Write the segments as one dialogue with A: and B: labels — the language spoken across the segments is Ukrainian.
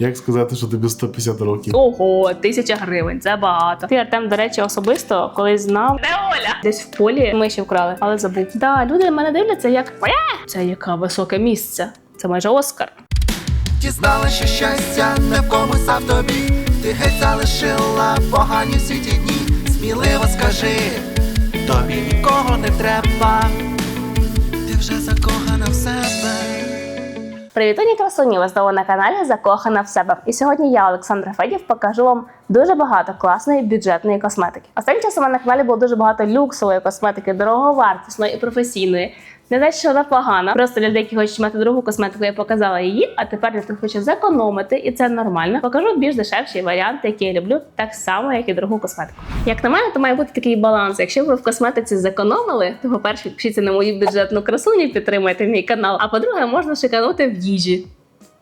A: Як сказати, що тобі 150 років?
B: Ого, тисяча гривень, це багато. Ти Артем, до речі, особисто колись знав, де Оля? Десь в полі ми ще вкрали, але забув. Да, люди на мене дивляться, як «Е, це яке високе місце. Це майже Оскар.
C: Дізнала, що щастя не в комусь, а в тобі. Ти геть залишила погані всі ті дні. Сміливо скажи, тобі нікого не треба. Ти вже себе.
B: Привітані красуні! Ви знову на каналі Закохана в себе. І сьогодні я, Олександра Федів, покажу вам дуже багато класної бюджетної косметики. Останнім часом на каналі було дуже багато люксової косметики, дороговартісної і професійної. Не те, що вона погана. Просто для деяких хочуть мати другу косметику, я показала її. А тепер для тих, хоче зекономити, і це нормально. Покажу більш дешевші варіанти, які я люблю, так само, як і другу косметику. Як на мене, то має бути такий баланс. Якщо ви в косметиці зекономили, то по-перше, підпишіться на мою бюджетну красуню, підтримайте мій канал. А по-друге, можна шиканути в їжі.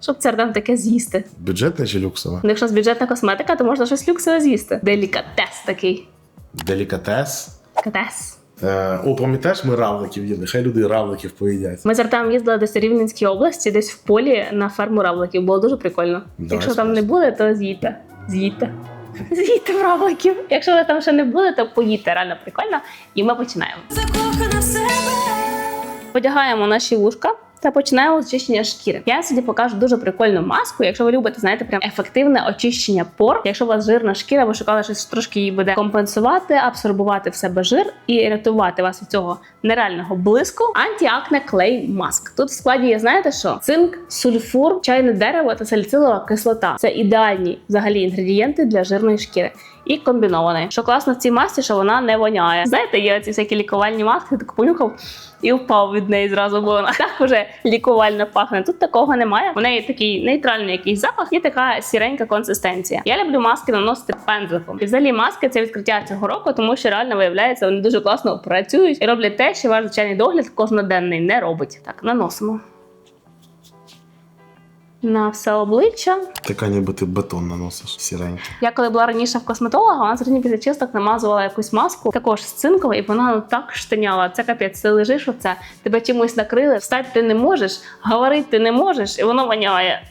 B: Щоб це там таке з'їсти.
A: Бюджетна чи люксова?
B: Ну, Якщо з бюджетна косметика, то можна щось люксове з'їсти. Делікатес такий.
A: Делікатес.
B: Катес.
A: Е, о, пам'ятаєш, ми равликів їли. Хай люди равликів поїдять.
B: Ми з Артемом їздили десь у Рівненській області, десь в полі на ферму равликів. Було дуже прикольно.
A: Давай
B: Якщо там не
A: були,
B: буде, то з'їдьте. З'їдьте. З'їдьте равликів. Якщо ви там ще не буде, то поїдьте. Реально прикольно. І ми починаємо.
D: закохана в себе.
B: Одягаємо наші вушка. Та починаємо з очищення шкіри. Я сьогодні покажу дуже прикольну маску. Якщо ви любите, знаєте, прям ефективне очищення пор. Якщо у вас жирна шкіра, ви шукали щось трошки її буде компенсувати, абсорбувати в себе жир і рятувати вас від цього нереального блиску. Антіакне клей маск. Тут в складі є, знаєте що? Цинк, сульфур, чайне дерево та саліцилова кислота. Це ідеальні взагалі інгредієнти для жирної шкіри. І комбінований. Що класно в цій масці, що вона не воняє. Знаєте, є ці всякі лікувальні маски, так понюхав і впав від неї зразу, бо вона так уже лікувально пахне. Тут такого немає. У неї такий нейтральний якийсь запах і така сіренька консистенція. Я люблю маски наносити пензликом. І взагалі маски це відкриття цього року, тому що реально виявляється, вони дуже класно працюють і роблять те, що ваш звичайний догляд кожноденний не робить. Так, наносимо. На все обличчя.
A: Така ніби ти бетон наносиш сіренький.
B: Я коли була раніше в косметолога, вона сьогодні після чисток намазувала якусь маску, також з цинковою, і вона ну, так штиняла. Це капець, ти лежиш оце, тебе чимось накрили, встати ти не можеш, говорити ти не можеш, і воно воняє.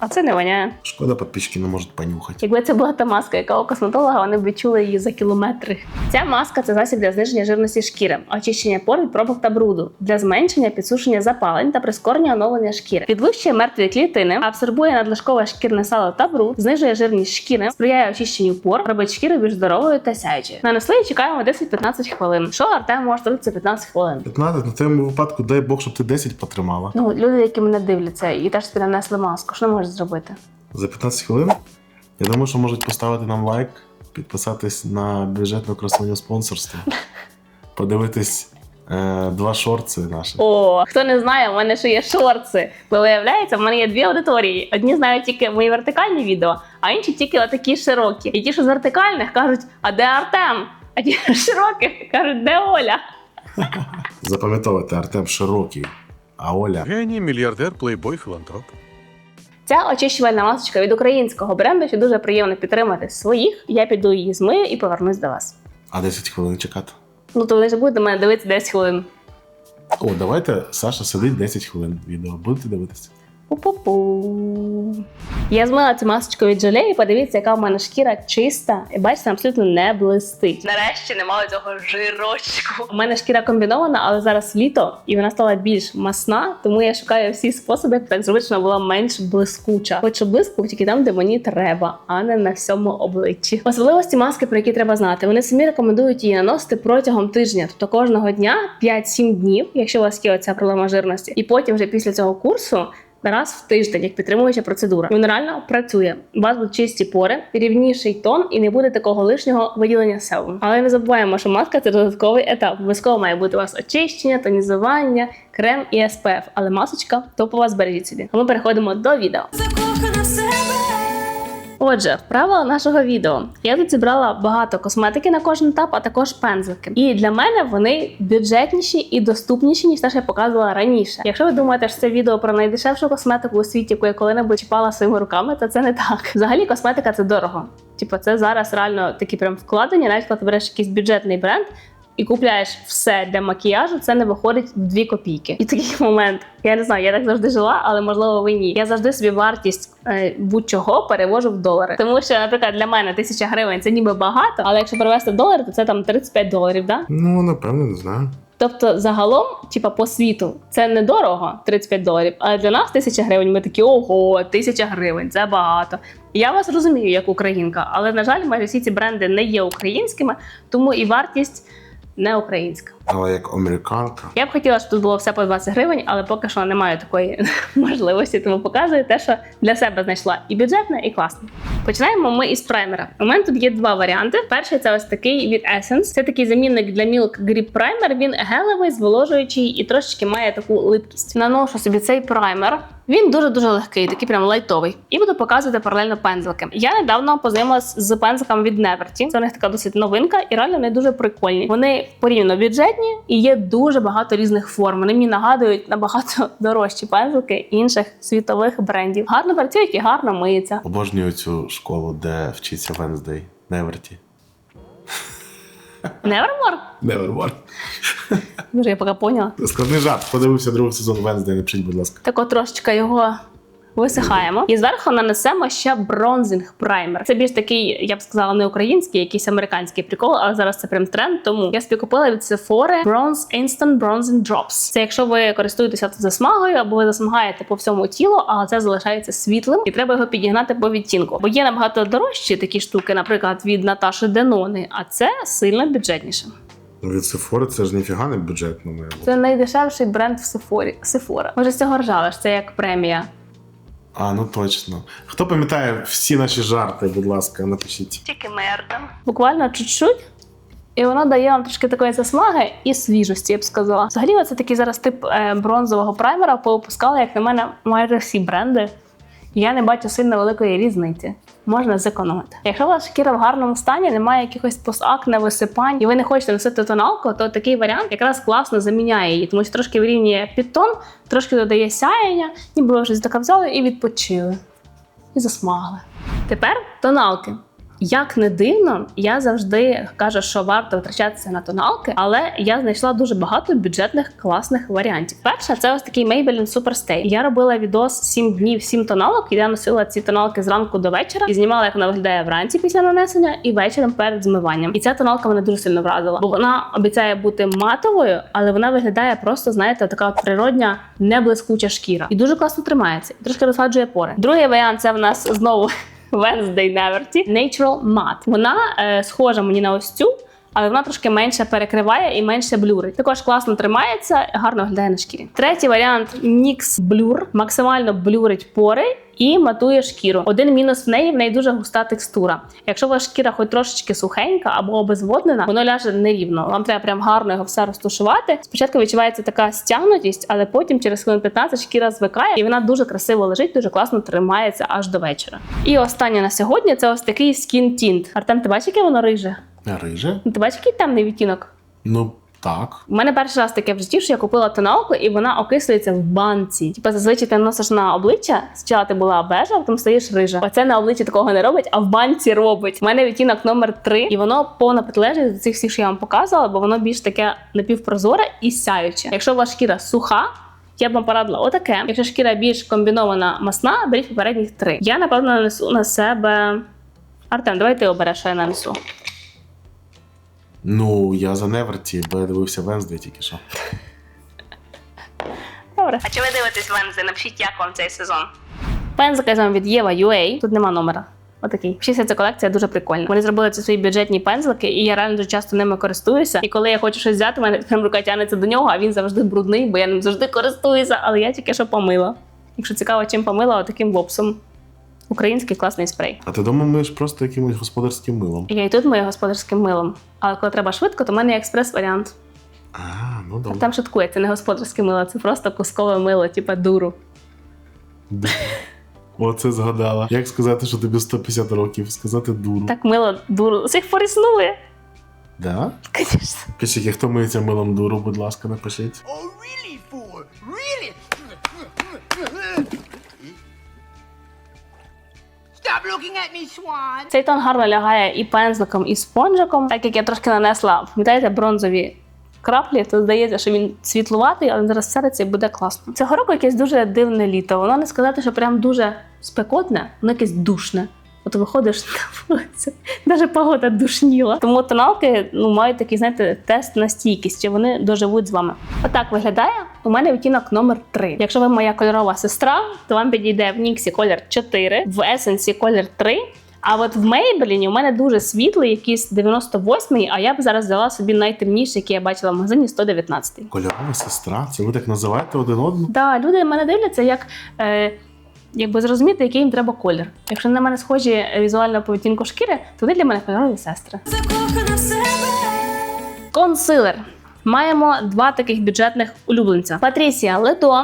B: А це не воняє.
A: Шкода, підписчики не можуть понюхати.
B: Якби це була та маска, яка у косметолога, вони б відчули її за кілометри. Ця маска це засіб для зниження жирності шкіри, очищення пор від пробок та бруду, для зменшення підсушення запалень та прискорення оновлення шкіри. Підвищує мертві клітини, абсорбує надлишкове шкірне сало та бруд, знижує жирність шкіри, сприяє очищенню пор, робить шкіру більш здоровою та сяючою. Нанесли і чекаємо 10-15 хвилин. Що Артем може зробити за 15 хвилин?
A: 15, на твоєму випадку, дай Бог, щоб ти 10 потримала.
B: Ну, люди, які мене дивляться і теж собі нанесли маску, що не можуть зробити?
A: За 15 хвилин. Я думаю, що можуть поставити нам лайк, підписатись на бюджетну красуню спонсорства, подивитись е, два шорти наші.
B: О, хто не знає, у мене ще є шорти. Бо виявляється, в мене є дві аудиторії. Одні знають тільки мої вертикальні відео, а інші тільки отакі широкі. І ті, що з вертикальних, кажуть, а де Артем? А ті з широких кажуть, де Оля?
A: Запам'ятовуйте, Артем широкий, а Оля.
E: Геній, мільярдер, плейбой, філантроп.
B: Ця очищувальна масочка від українського бренду, що дуже приємно підтримати своїх. Я піду її змию і повернусь до вас.
A: А 10 хвилин чекати.
B: Ну то ви ж будете мене дивитися 10 хвилин.
A: О, давайте Саша сидить 10 хвилин відео. Будете дивитися?
B: Пу-пу-пу. Я змила цю масочку від желе і подивіться, яка в мене шкіра чиста. І бачите, абсолютно не блистить. Нарешті немає цього жирочку. У мене шкіра комбінована, але зараз літо, і вона стала більш масна, тому я шукаю всі способи, як так зробити, щоб вона була менш блискуча. Хочу блиску тільки там, де мені треба, а не на всьому обличчі. Особливості маски, про які треба знати. Вони самі рекомендують її наносити протягом тижня, тобто кожного дня 5-7 днів, якщо у вас є оця проблема жирності, і потім вже після цього курсу раз в тиждень, як підтримуюча процедура. Він реально працює. У вас будуть чисті пори, рівніший тон і не буде такого лишнього виділення селу. Але не забуваємо, що маска це додатковий етап. Обов'язково має бути у вас очищення, тонізування, крем і СПФ. Але масочка топова збережіть собі. А ми переходимо до відео.
D: Закохана.
B: Отже, правила нашого відео. Я тут зібрала багато косметики на кожен етап, а також пензлики. І для мене вони бюджетніші і доступніші, ніж те, що я показувала раніше. Якщо ви думаєте, що це відео про найдешевшу косметику у світі, яку я коли-небудь чіпала своїми руками, то це не так. Взагалі, косметика це дорого. Типу, це зараз реально такі прям вкладення, навіть коли ти береш якийсь бюджетний бренд. І купляєш все для макіяжу, це не виходить в 2 копійки. І такий момент. Я не знаю, я так завжди жила, але можливо ви ні. Я завжди собі вартість е, будь-чого перевожу в долари. Тому що, наприклад, для мене тисяча гривень це ніби багато, але якщо перевести в долари, то це там 35 доларів. Да?
A: Ну, напевно, не знаю.
B: Тобто, загалом, типа по світу, це недорого 35 доларів. Але для нас тисяча гривень. Ми такі ого, тисяча гривень, це багато. Я вас розумію як українка, але на жаль, майже всі ці бренди не є українськими, тому і вартість не українська.
A: Але як американка.
B: Я б хотіла, щоб тут було все по 20 гривень, але поки що немає такої можливості, тому показую те, що для себе знайшла і бюджетне, і класне. Починаємо ми із праймера. У мене тут є два варіанти. Перший це ось такий від Essence. Це такий замінник для Milk Grip Primer. Він гелевий, зволожуючий і трошечки має таку липкість. Наношу собі цей праймер. Він дуже дуже легкий, такий прям лайтовий. І буду показувати паралельно пензлики. Я недавно познайомилась з пензликами від Neverty. Це у них така досить новинка, і реально вони дуже прикольні. Вони порівняно бюджетні і є дуже багато різних форм. Вони мені нагадують набагато дорожчі пензлики інших світових брендів. Гарно працюють і гарно миються.
A: Обожнюю цю школу, де вчиться Венздей. Неверті.
B: Nevermore?
A: Невермор.
B: Дуже я поки поняла.
A: Складний жарт. Подивився другий сезон Венздей, напишіть, будь ласка.
B: Так от трошечки його висихаємо. І зверху нанесемо ще бронзинг праймер. Це більш такий, я б сказала, не український, якийсь американський прикол, але зараз це прям тренд. Тому я собі купила від Sephora Bronze Instant Bronzing Drops. Це якщо ви користуєтеся засмагою або ви засмагаєте по всьому тілу, але це залишається світлим, і треба його підігнати по відтінку. Бо є набагато дорожчі такі штуки, наприклад, від Наташі Денони, а це сильно бюджетніше.
A: Від Sephora це ж ніфіга не бюджетно має бути.
B: Це найдешевший бренд в Sephora. Sephora. Може, з цього ржали, що це як премія.
A: А, ну точно. Хто пам'ятає всі наші жарти, будь ласка, напишіть.
B: Тільки мердом. Буквально чуть-чуть. І воно дає вам трошки такої засмаги і свіжості, я б сказала. Взагалі, це такий зараз тип е, бронзового праймера повипускали, як на мене, майже всі бренди. Я не бачу сильно великої різниці. Можна зекономити. Якщо ваша шкіра в гарному стані, немає якихось постакне, висипань, і ви не хочете носити тоналку, то такий варіант якраз класно заміняє її, тому що трошки вирівнює підтон, трошки додає сяєння, ніби ви щось така взяли і відпочили. І засмагли. Тепер тоналки. Як не дивно, я завжди кажу, що варто витрачатися на тоналки, але я знайшла дуже багато бюджетних класних варіантів. Перша це ось такий Maybelline Superstay. Я робила відос 7 днів, 7 тоналок, і я носила ці тоналки зранку до вечора і знімала, як вона виглядає вранці після нанесення і вечором перед змиванням. І ця тоналка мене дуже сильно вразила, бо вона обіцяє бути матовою, але вона виглядає просто, знаєте, така от природня, не блискуча шкіра. І дуже класно тримається, трошки розгладжує пори. Другий варіант це в нас знову Wednesday Neverty Natural Matte. Вона е, схожа мені на ось цю. Але вона трошки менше перекриває і менше блюрить. Також класно тримається, гарно виглядає на шкірі. Третій варіант NYX Blur. Максимально блюрить пори і матує шкіру. Один мінус в неї в неї дуже густа текстура. Якщо ваша шкіра хоч трошечки сухенька або обезводнена, воно ляже нерівно. Вам треба прям гарно його все розташувати. Спочатку відчувається така стягнутість, але потім через хвилин 15 шкіра звикає, і вона дуже красиво лежить, дуже класно тримається аж до вечора. І останнє на сьогодні це ось такий Skin Tint. Артем, ти бачиш, яке воно риже?
A: Риже?
B: Ти бачиш, який темний відтінок?
A: Ну, так.
B: У мене перший раз таке в житті, що я купила тоналку, і вона окислюється в банці. Типа зазвичай ти наносиш на обличчя, спочатку ти була бежа, потім стаєш рижа. Оце на обличчі такого не робить, а в банці робить. У мене відтінок номер 3 і воно повна протилежність до цих всіх, що я вам показувала, бо воно більш таке напівпрозоре і сяюче. Якщо вас шкіра суха. Я б вам порадила отаке. Якщо шкіра більш комбінована масна, беріть попередніх три. Я напевно нанесу на себе. Артем, давай ти обереш, що я нанесу.
A: Ну, я за Неверті, бо я дивився Венздей тільки що.
B: Добре. А чи ви дивитесь Вензи? Напишіть, як вам цей сезон. Пензлик я вам від Єва UA. Тут нема номера. Отакий. Взагалі, ця колекція дуже прикольна. Вони зробили ці свої бюджетні пензлики, і я реально дуже часто ними користуюся. І коли я хочу щось взяти, мене прям рука тягнеться до нього, а він завжди брудний, бо я ним завжди користуюся, але я тільки що помила. Якщо цікаво, чим помила, отаким бопсом. Український класний спрей.
A: А ти дома миєш просто якимось господарським милом.
B: Я і тут мию господарським милом. Але коли треба швидко, то в мене є експрес-варіант.
A: А, ну добре.
B: Там шуткує, це не господарське мило, це просто кускове мило, типа дуру.
A: Оце згадала. Як сказати, що тобі 150 років? Сказати дуру.
B: Так мило дуру до сих пор існує.
A: Да?
B: Звісно.
A: Пишіть, хто миється милом дуру, будь ласка, напишіть.
C: Oh, really, fool? Really?
B: Цей тон гарно лягає і пензликом, і спонжиком. Так як я трошки нанесла, пам'ятаєте, бронзові краплі, то здається, що він світлуватий, але зараз серце буде класно. Цього року якесь дуже дивне літо. Воно не сказати, що прям дуже спекотне, воно якесь душне. От виходиш на вулицю, навіть погода душніла. Тому тоналки ну, мають такий, знаєте, тест на стійкість, чи вони доживуть з вами. Отак виглядає. У мене відтінок номер 3. Якщо ви моя кольорова сестра, то вам підійде в Ніксі колір 4, в Есенсі колір 3. А от в Мейбеліні у мене дуже світлий, якийсь 98-й, а я б зараз взяла собі найтемніший, який я бачила в магазині 119-й.
A: Кольорова сестра, це ви так називаєте один одного?
B: Да, люди мене дивляться, як е, якби зрозуміти, який їм треба колір. Якщо на мене схожі візуально по відтінку шкіри, то вони для мене кольорові сестри.
D: закохана в себе.
B: Консилер. Маємо два таких бюджетних улюбленця: Патрісія Ледо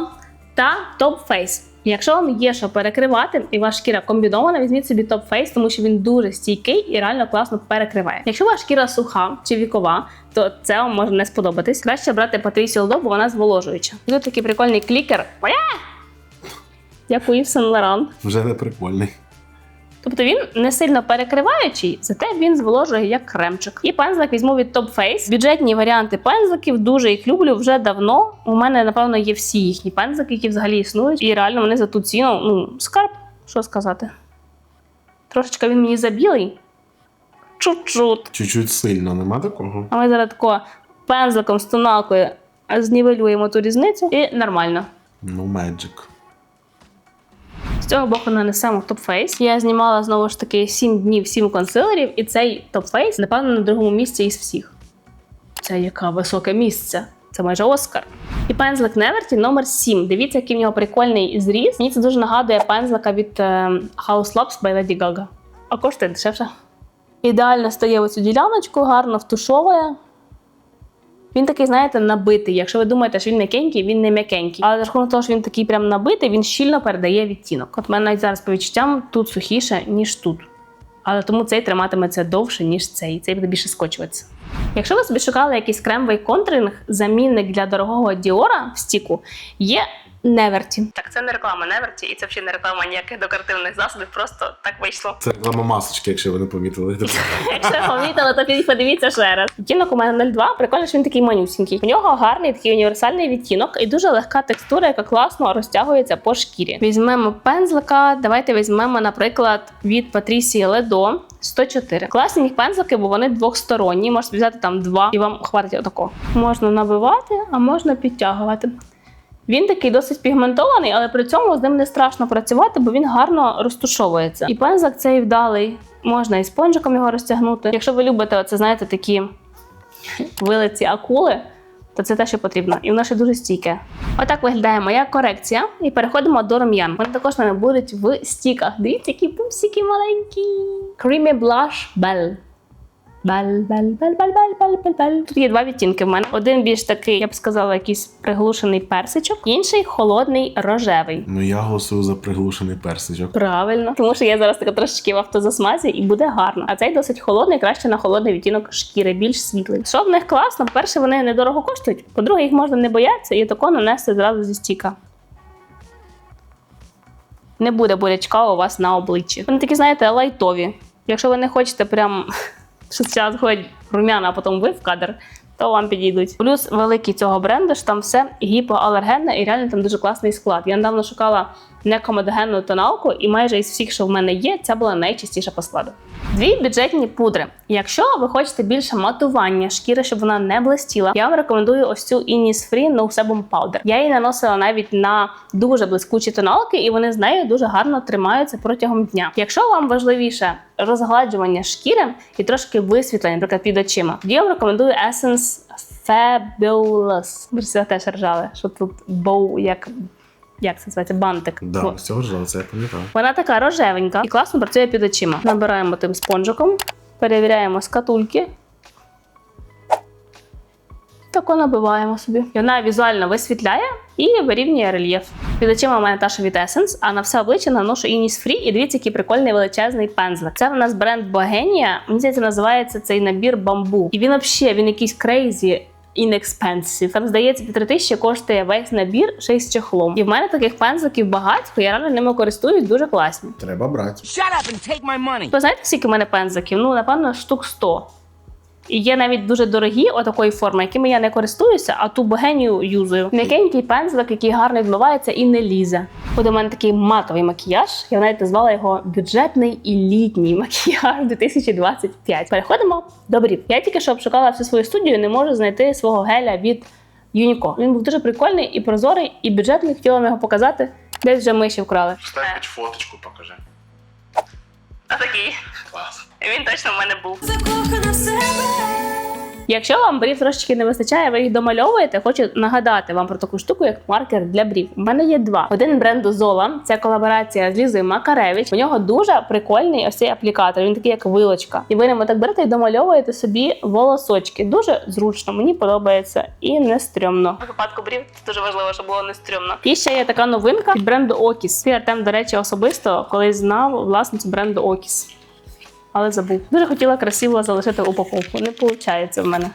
B: та Top Face. Якщо вам є що перекривати, і ваша шкіра комбінована, візьміть собі Face, тому що він дуже стійкий і реально класно перекриває. Якщо ваша шкіра суха чи вікова, то це вам може не сподобатись. Краще брати Патрісію Ледо, бо вона зволожуюча. Тут такий прикольний клікер. Як у Saint Laurent.
A: Вже не прикольний.
B: Тобто він не сильно перекриваючий, зате він зволожує як кремчик. І пензлик візьму від Top Face. Бюджетні варіанти пензликів дуже їх люблю вже давно. У мене, напевно, є всі їхні пензлики, які взагалі існують. І реально вони за ту ціну, ну, скарб, що сказати. Трошечки він мені забілий. Чуть-чуть.
A: Чуть-чуть сильно, нема такого?
B: А ми зараз тако пензликом з тоналкою знівелюємо ту різницю і нормально.
A: Ну, меджик.
B: З цього боку нанесемо Face. Я знімала знову ж таки 7 днів, 7 консилерів, і цей Face, напевно, на другому місці із всіх. Це яке високе місце. Це майже Оскар. І пензлик Неверті номер 7. Дивіться, який в нього прикольний зріз. Мені це дуже нагадує пензлика від е, House Labs by Lady Gaga. А коштує дешевше. Ідеально стає оцю діляночку, гарно втушовує. Він такий, знаєте, набитий. Якщо ви думаєте, що він м'якенький, він не м'якенький. Але за рахунок того, що він такий прям набитий, він щільно передає відтінок. От мене навіть зараз по відчуттям тут сухіше, ніж тут. Але тому цей триматиметься довше, ніж цей. Цей буде більше скочуватися. Якщо ви собі шукали якийсь кремовий контуринг, замінник для дорогого Діора в стіку, є Неверті. Так, це не реклама Неверті, і це взагалі не реклама ніяких декоративних засобів, просто так вийшло.
A: Це реклама масочки, якщо ви не помітили.
B: Якщо помітили, то подивіться ще раз. Відтінок у мене 02, прикольно, що він такий манюсінький. У нього гарний такий універсальний відтінок і дуже легка текстура, яка класно розтягується по шкірі. Візьмемо пензлика. Давайте візьмемо, наприклад, від Патрісії Ледо 104. Класні їх пензлики, бо вони двохсторонні. Можете взяти там два і вам хватить отако. Можна набивати, а можна підтягувати. Він такий досить пігментований, але при цьому з ним не страшно працювати, бо він гарно розтушовується. І пензлик цей вдалий. Можна і спонжиком його розтягнути. Якщо ви любите, оце, знаєте, такі вилиці акули, то це те, що потрібно. І воно ще дуже стійке. Отак виглядає моя корекція. І переходимо до рум'ян. Вони також в мене будуть в стіках. Дивіться, які пупсики маленькі. Creamy Blush Bell. Бель, бель, бель, бель, бель, бель, бель, бель. Тут є два відтінки в мене. Один більш такий, я б сказала, якийсь приглушений персичок, інший холодний рожевий.
A: Ну я голосую за приглушений персичок.
B: Правильно, тому що я зараз така трошечки в автозасмазі і буде гарно. А цей досить холодний, краще на холодний відтінок шкіри, більш світлий. Що в них класно? По-перше, вони недорого коштують. По-друге, їх можна не боятися і тако нанести зразу зі стіка. Не буде бурячка у вас на обличчі. Вони такі, знаєте, лайтові. Якщо ви не хочете прям що зараз ходять рум'яна, а потім ви в кадр, то вам підійдуть. Плюс великий цього бренду, що там все гіпоалергенне і реально там дуже класний склад. Я недавно шукала некомедогенну тоналку, і майже із всіх, що в мене є, ця була найчастіша по складу. Дві бюджетні пудри. Якщо ви хочете більше матування шкіри, щоб вона не блистіла, я вам рекомендую ось цю Innisfree No Sebum Powder. Я її наносила навіть на дуже блискучі тоналки, і вони з нею дуже гарно тримаються протягом дня. Якщо вам важливіше розгладжування шкіри і трошки висвітлення, наприклад, під очима, тоді я вам рекомендую Essence Fabulous. Ви ж теж ржали, що тут боу як. Як це називається? Бантик.
A: Да,
B: Во.
A: з цього ж це я пам'ятаю.
B: Вона така рожевенька і класно працює під очима. Набираємо тим спонжиком, перевіряємо скатульки. Тако набиваємо собі. І вона візуально висвітляє і вирівнює рельєф. Під очима у мене та, що від Essence, а на все обличчя наношу Innisfree. І дивіться, який прикольний величезний пензлик. Це в нас бренд Богенія. Мені здається, називається цей набір бамбу. І він взагалі він якийсь крейзі inexpensive. Там здається, півтори тисячі коштує весь набір ще й з чехлом. І в мене таких пензликів багатько, я реально ними користуюсь, дуже класні.
A: Треба брати.
F: Shut up and take my money.
B: Ви знаєте, скільки в мене пензликів? Ну, напевно, штук 100. І є навіть дуже дорогі отакої форми, якими я не користуюся, а ту богенію юзую. М'якенький пензлик, який гарно відмивається і не лізе. Буде у мене такий матовий макіяж. Я навіть назвала його бюджетний і літній макіяж 2025. Переходимо до брів. Я тільки що обшукала всю свою студію, не можу знайти свого геля від Юніко. Він був дуже прикольний і прозорий, і бюджетний. Хотіла його показати. Десь вже миші вкрали.
A: Хоч фоточку покажи.
B: Отакий.
A: Клас.
B: Він точно в мене був.
D: закохана в себе.
B: Якщо вам брів трошечки не вистачає, ви їх домальовуєте. Хочу нагадати вам про таку штуку, як маркер для брів. У мене є два. Один бренду Zola, це колаборація з Лізою Макаревич. У нього дуже прикольний ось цей аплікатор. Він такий, як вилочка. І ви ним так берете і домальовуєте собі волосочки. Дуже зручно, мені подобається і не стрьомно. У випадку брів це дуже важливо, щоб було не стрьомно. І ще є така новинка від бренду Окіс. Артем, до речі, особисто колись знав власницю бренду Окіс. Але забув. Дуже хотіла красиво залишити упаковку. Не виходить в мене.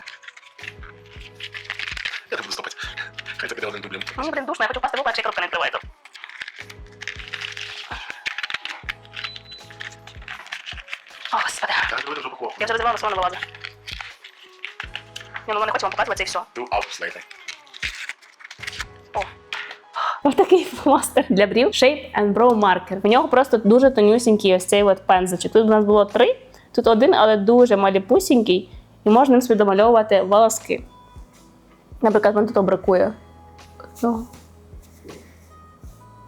A: Я не буду стопати. Хай тобі один дублем.
B: Мені блін душно, я хочу впасти в оба, коробка не відкривається. О, господи.
A: Так, давай дуже упаковку.
B: Я вже роздивила, не вилазить. Ні, ну ми не хочемо вам показувати це і все.
A: Do out later.
B: Ось такий фломастер для брів Shape and Brow Marker. У нього просто дуже тонюсінький ось цей от пензличок. Тут у нас було три, тут один, але дуже маліпусінький, і можна ним собі домальовувати волоски. Наприклад, мені тут бракує. Ну.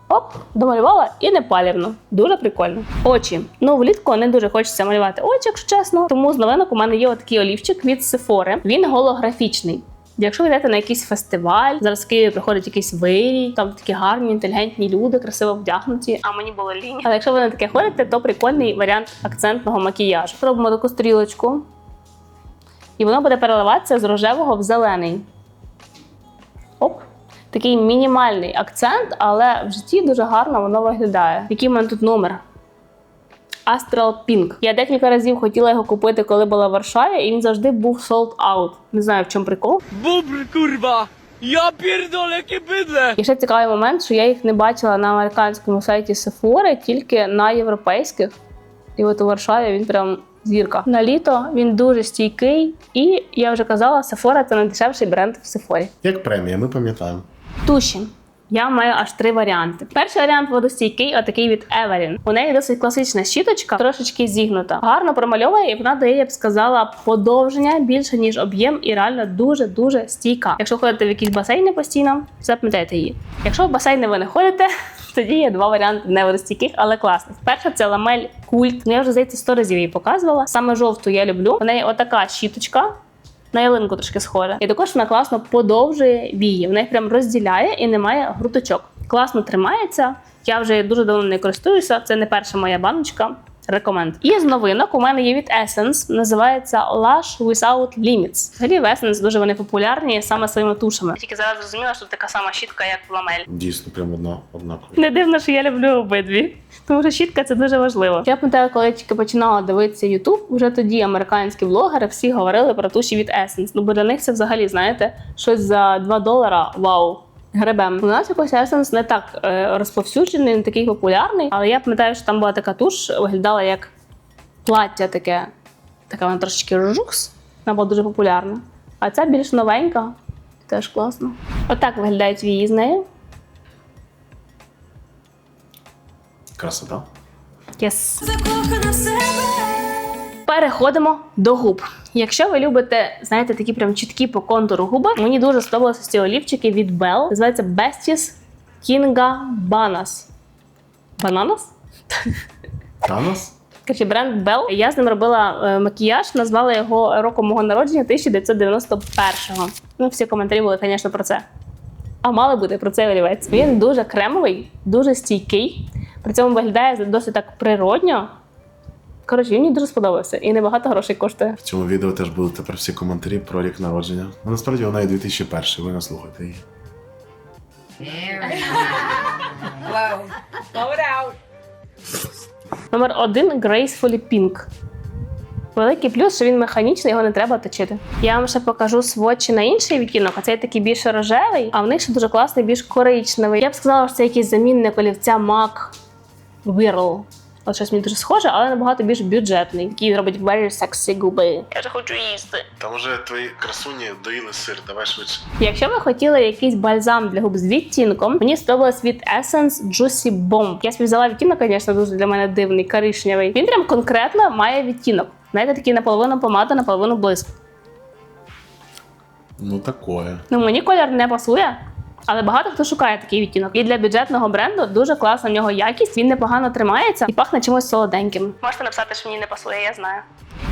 B: Оп, домалювала і не палівно. Дуже прикольно. Очі. Ну, влітку не дуже хочеться малювати очі, якщо чесно. Тому з новинок у мене є отакий олівчик від Sephora. Він голографічний. Якщо ви йдете на якийсь фестиваль, зараз в Києві приходить якийсь вирій, там такі гарні, інтелігентні люди, красиво вдягнуті. А мені було лінь. Але якщо ви на таке ходите, то прикольний варіант акцентного макіяжу. Робимо таку стрілочку, і воно буде переливатися з рожевого в зелений. Оп. Такий мінімальний акцент, але в житті дуже гарно воно виглядає. Який в мене тут номер? Astral Pink. Я декілька разів хотіла його купити, коли була в Варшаві, і він завжди був sold out. Не знаю, в чому прикол.
F: Kurwa! Ja pierdolę, jakie bydle!
B: І ще цікавий момент, що я їх не бачила на американському сайті Sephora, тільки на європейських. І от у Варшаві він прям зірка. На літо він дуже стійкий, і я вже казала, Sephora – це найдешевший бренд в Sephora.
A: Як премія, ми пам'ятаємо.
B: Туші. Я маю аж три варіанти. Перший варіант водостійкий, отакий від Evelyn. У неї досить класична щіточка, трошечки зігнута. Гарно промальовує, і вона дає, я б сказала, подовження більше, ніж об'єм, і реально дуже-дуже стійка. Якщо ходите в якісь басейни постійно, запам'ятайте її. Якщо в басейни ви не ходите, тоді є два варіанти не водостійких, але класних. Перша це ламель культ. Ну я вже здається 100 разів її показувала. Саме жовту я люблю. У неї отака щіточка. На ялинку трошки схожа. І також вона класно подовжує вії. Вона їх прям розділяє і немає груточок. Класно тримається. Я вже дуже давно не користуюся. Це не перша моя баночка. Рекоменд. І з новинок у мене є від Essence, називається Lush Without Limits. Взагалі в Essence дуже вони популярні саме своїми тушами. Тільки зараз зрозуміла, що така сама щітка, як в ламель.
A: Дійсно, прям одна однакові.
B: Не дивно, що я люблю обидві. Тому що щітка це дуже важливо. Я пам'ятаю, коли я тільки починала дивитися YouTube, вже тоді американські блогери всі говорили про туші від Essence. Ну бо для них це взагалі, знаєте, щось за 2 долара. Вау. Гребем. У нас якось Essence не так е, розповсюджений, не такий популярний. Але я пам'ятаю, що там була така туш, виглядала як плаття таке. Така вона трошечки жукс. Вона була дуже популярна. А ця більш новенька. Теж класно. Отак виглядають вії з нею.
A: Красота.
B: Yes.
D: Закохана в себе.
B: Переходимо до губ. Якщо ви любите, знаєте, такі прям чіткі по контуру губи, мені дуже сподобалися ці олівчики від Bell. Називається Besties Kinga Banas. Бананас?
A: Танос?
B: Короче, бренд Bell. Я з ним робила е, макіяж, назвала його роком мого народження 1991-го. Ну, всі коментарі були, звісно, про це. А мали бути про цей олівець. Він дуже кремовий, дуже стійкий. При цьому виглядає досить так природньо. Коротше, він мені дуже сподобався і небагато грошей коштує.
A: В цьому відео теж будуть тепер всі коментарі про рік народження. Ну, насправді вона і 2001, ви не слухайте її.
B: Номер один Gracefully Pink. Великий плюс, що він механічний, його не треба точити. Я вам ще покажу сводчі на інший відтінок, а цей такий більш рожевий, а в них ще дуже класний, більш коричневий. Я б сказала, що це якийсь замінник олівця MAC Whirl. От щось мені дуже схоже, але набагато більш бюджетний. Який робить very sexy губи. Я вже хочу їсти.
A: Там уже твої красуні доїли сир, давай швидше.
B: Якщо ви хотіли якийсь бальзам для губ з відтінком, мені сподобалось від Essence Juicy Bomb. Я собі взяла відтінок, звісно, дуже для мене дивний, коричневий. Він прям конкретно має відтінок. Знаєте, такий наполовину помада, наполовину блиск.
A: Ну такое.
B: Ну мені колір не пасує. Але багато хто шукає такий відтінок. І для бюджетного бренду дуже класна в нього якість. Він непогано тримається і пахне чимось солоденьким. Можете написати, що мені не пасує, я знаю.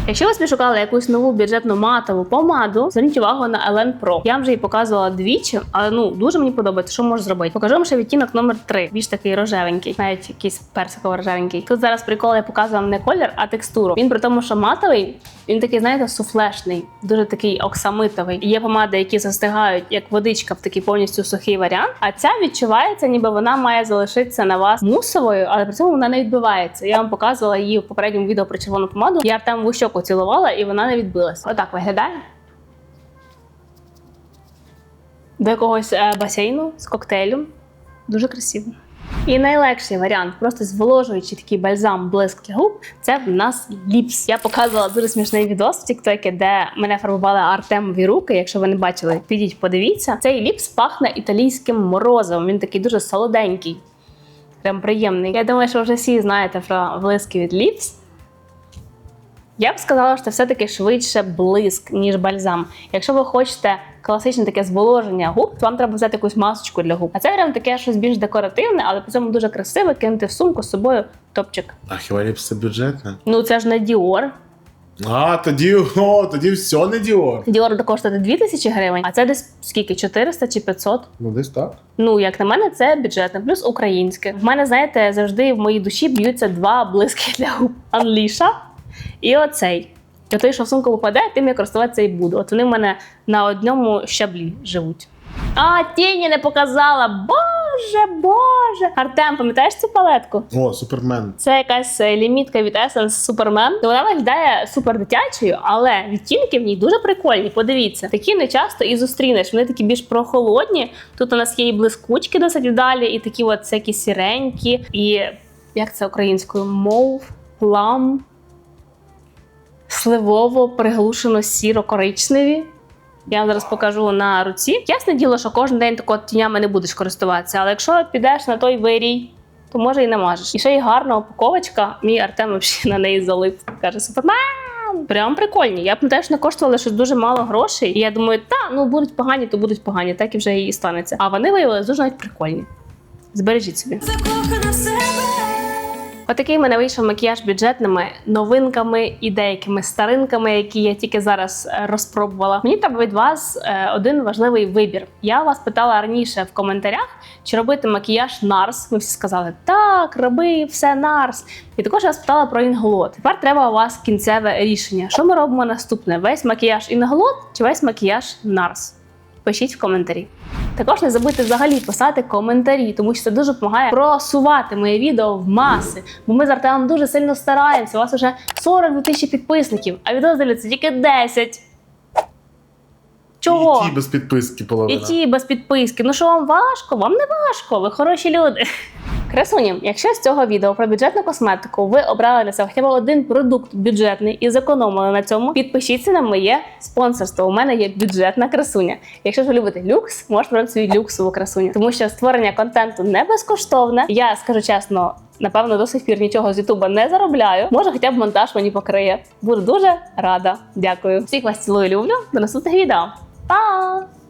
B: Якщо ви собі шукали якусь нову бюджетну матову помаду, зверніть увагу на Elen Pro. Я вже її показувала двічі, але ну дуже мені подобається, що можу зробити. Покажу вам ще відтінок номер 3 більш такий рожевенький, навіть якийсь персиково-рожевенький. Тут зараз прикол, я показую вам не колір, а текстуру. Він при тому, що матовий, він такий, знаєте, суфлешний, дуже такий оксамитовий. Є помади, які застигають як водичка в такий повністю сухий варіант. А ця відчувається, ніби вона має залишитися на вас мусовою, але при цьому вона не відбивається. Я вам показувала її в попередньому відео про червону помаду. Я Артем в щоку цілувала, і вона не відбилася. Отак виглядає. До якогось е, басейну з коктейлем. Дуже красиво. І найлегший варіант, просто зволожуючи такий бальзам блиск для губ, це в нас ліпс. Я показувала дуже смішний відос в Тіктокі, де мене фарбували артемові руки. Якщо ви не бачили, підіть, подивіться. Цей ліпс пахне італійським морозивом. Він такий дуже солоденький, прям приємний. Я думаю, що вже всі знаєте про блиски від ліпс. Я б сказала, що це все-таки швидше блиск, ніж бальзам. Якщо ви хочете класичне таке зволоження губ, то вам треба взяти якусь масочку для губ. А це прям таке щось більш декоративне, але при цьому дуже красиве, кинути в сумку з собою топчик.
A: А хіба ліпс це бюджетне?
B: Ну це ж не Dior.
A: А, тоді, о, тоді все не Діор.
B: Dior буде коштувати 2000 гривень, а це десь скільки? 400 чи 500?
A: Ну, десь так.
B: Ну, як на мене, це бюджетне, плюс українське. В мене, знаєте, завжди в моїй душі б'ються два блиски для губ: Анліша і оцей. І той, що в сумку попаде, тим я користуватися і буду. От вони в мене на одному щаблі живуть. А, тіні не показала. Боже, боже. Артем, пам'ятаєш цю палетку?
A: О, супермен.
B: Це якась е, лімітка від Essence. То Вона виглядає супер дитячою, але відтінки в ній дуже прикольні. Подивіться, такі не часто і зустрінеш. Вони такі більш прохолодні. Тут у нас є і блискучки досить вдалі, і такі от всякі сіренькі, і як це українською? Мов, плам, сливово, приглушено сіро-коричневі. Я вам зараз покажу на руці. Ясне діло, що кожен день такого тінями не будеш користуватися, але якщо підеш на той вирій, то може і не можеш. І ще й гарна упаковочка. Мій Артем взагалі на неї залип. Каже, супермен! Прям прикольні. Я пам'ятаю, що не коштували щось дуже мало грошей. І я думаю, та ну будуть погані, то будуть погані, так і вже і станеться. А вони виявилися дуже навіть прикольні. Збережіть собі.
D: закохана в себе.
B: Отакий мене вийшов макіяж бюджетними новинками і деякими старинками, які я тільки зараз е, розпробувала. Мені треба від вас е, один важливий вибір. Я вас питала раніше в коментарях, чи робити макіяж Нарс. Ви всі сказали, так, роби все Нарс. І також я вас питала про інглот. Тепер треба у вас кінцеве рішення. Що ми робимо наступне? Весь макіяж інглот чи весь макіяж Нарс? Пишіть в коментарі. Також не забудьте взагалі писати коментарі, тому що це дуже допомагає просувати моє відео в маси. Бо ми з Артемом дуже сильно стараємося. У вас вже 42 тисячі підписників, а відео дивляться тільки 10. Чого?
A: І ті без підписки
B: І ті без підписки. Ну що вам важко? Вам не важко, ви хороші люди. Красуні, якщо з цього відео про бюджетну косметику ви обрали для себе хоча б один продукт бюджетний і зекономили на цьому, підпишіться на моє спонсорство. У мене є бюджетна красуня. Якщо ж ви любите люкс, можете брати свою люксову красуню, тому що створення контенту не безкоштовне. Я скажу чесно. Напевно, до сих пір нічого з Ютуба не заробляю. Може, хоча б монтаж мені покриє. Буду дуже рада. Дякую. Всіх вас цілую, люблю. До наступних відео. Па!